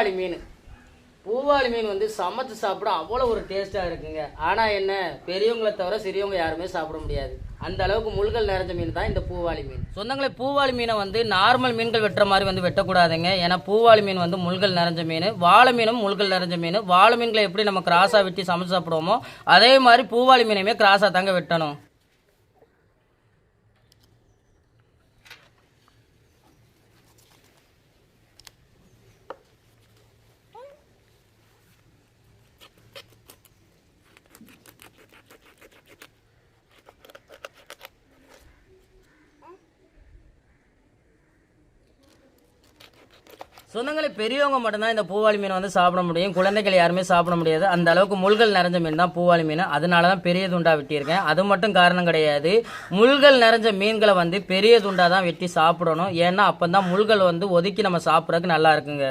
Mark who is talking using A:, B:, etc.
A: பூவாளி மீன். பூவாளி மீன் வந்து சமைச்சு சாப்பிட அவ்வளோ ஒரு டேஸ்ட்டாக இருக்குங்க. ஆனால் என்ன பெரியவங்களை தவிர சிறியவங்க யாருமே சாப்பிட முடியாது. அந்த அளவுக்கு முள்கள் நிறைஞ்ச மீன் தான் இந்த பூவாளி மீன். சொந்தங்களே பூவாளி மீனை வந்து நார்மல் மீன்கள் வெட்டுற மாதிரி வந்து வெட்டக்கூடாதுங்க. ஏன்னா பூவாளி மீன் வந்து முள்கள் நிறைஞ்ச மீன் வாழை மீனும் முள்கள் நிறைஞ்ச மீன். வாழை மீன்களை எப்படி நம்ம கிராஸாக வெட்டி சமைச்சு சாப்பிடுவோமோ அதே மாதிரி பூவாளி மீனையுமே கிராஸாக தாங்க வெட்டணும். சொந்தங்களை பெரியவங்க மட்டும்தான் இந்த பூவாளி மீன் வந்து சாப்பிட முடியும். குழந்தைகள் யாருமே சாப்பிட முடியாது. அந்த அளவுக்கு முள்கள் நிறைஞ்ச மீன் தான் பூவாளி மீன். அதனால தான் பெரிய துண்டா வெட்டியிருக்கேன். அது மட்டும் காரணம் கிடையாது. முள்கள் நிறைஞ்ச மீன்களை வந்து பெரிய துண்டா தான் வெட்டி சாப்பிடணும். ஏன்னா அப்போ தான் முள்கள் வந்து ஒதுக்கி நம்ம சாப்பிட்றதுக்கு நல்லா இருக்குங்க.